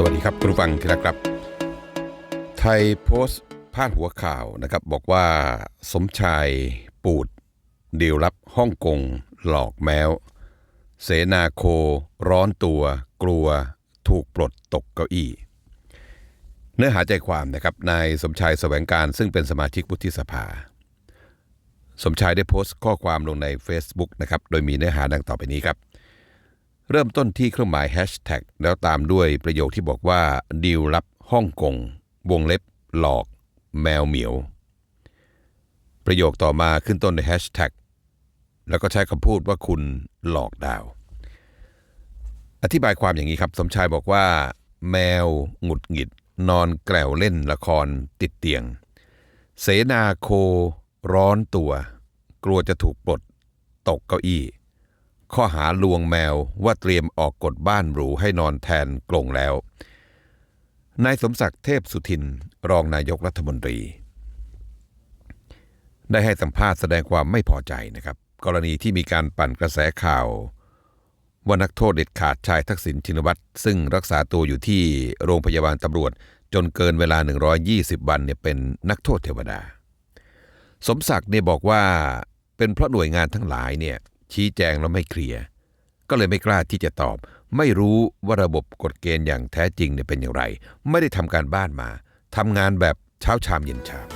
สวัสดีครับคุณฟังที่รักครับ ไทยโพสต์พาดหัวข่าวนะครับ บอกว่าสมชายปูดเดีลรับฮ่องกงหลอกแมว เสนาโคร้อนตัว กลัวถูกปลดตกเก้าอี้ เนื้อหาใจความนะครับนายสมชายแสวงการซึ่งเป็นสมาชิกวุฒิสภา สมชายได้โพสต์ข้อความลงใน Facebook นะครับโดยมีเนื้อหาดังต่อไปนี้ครับ เริ่มต้นที่เครื่องหมายแฮชแท็กแล้วตามด้วยประโยคที่บอกว่าดีลรับฮ่องกง วงเล็บ หลอก แมวเหมียว ประโยคต่อมาขึ้นต้นในแฮชแท็กแล้วก็ใช้คำพูดว่าคุณหลอกดาว อธิบายความอย่างนี้ครับ สมชายบอกว่า แมวหงุดหงิด นอนแกลวเล่นละครติดเตียง เสนาโคร้อนตัว กลัวจะถูกปลด ตกเก้าอี้ ข้อหาลวงแมวว่าเตรียมออกกฎบ้านหรูให้นอนแทนกลงแล้ว นายสมศักดิ์เทพสุทิน รองนายกรัฐมนตรี ได้ให้สัมภาษณ์แสดงความไม่พอใจนะครับ กรณีที่มีการปั่นกระแสข่าว ว่านักโทษเด็ดขาดชายทักษิณชินวัตรซึ่งรักษาตัวอยู่ที่โรงพยาบาลตำรวจ จนเกินเวลา 120 วันเนี่ยเป็นนักโทษเทวดา สมศักดิ์เนี่ยบอกว่าเป็นเพราะหน่วยงานทั้งหลายเนี่ย ชี้แจงแล้วไม่เคลียร์ก็เลยไม่กล้าที่จะตอบ ไม่รู้ว่าระบบกฎเกณฑ์อย่างแท้จริงเนี่ยเป็นอย่างไร ไม่ได้ทำการบ้านมาทำงานแบบเช้าชามเย็นชาม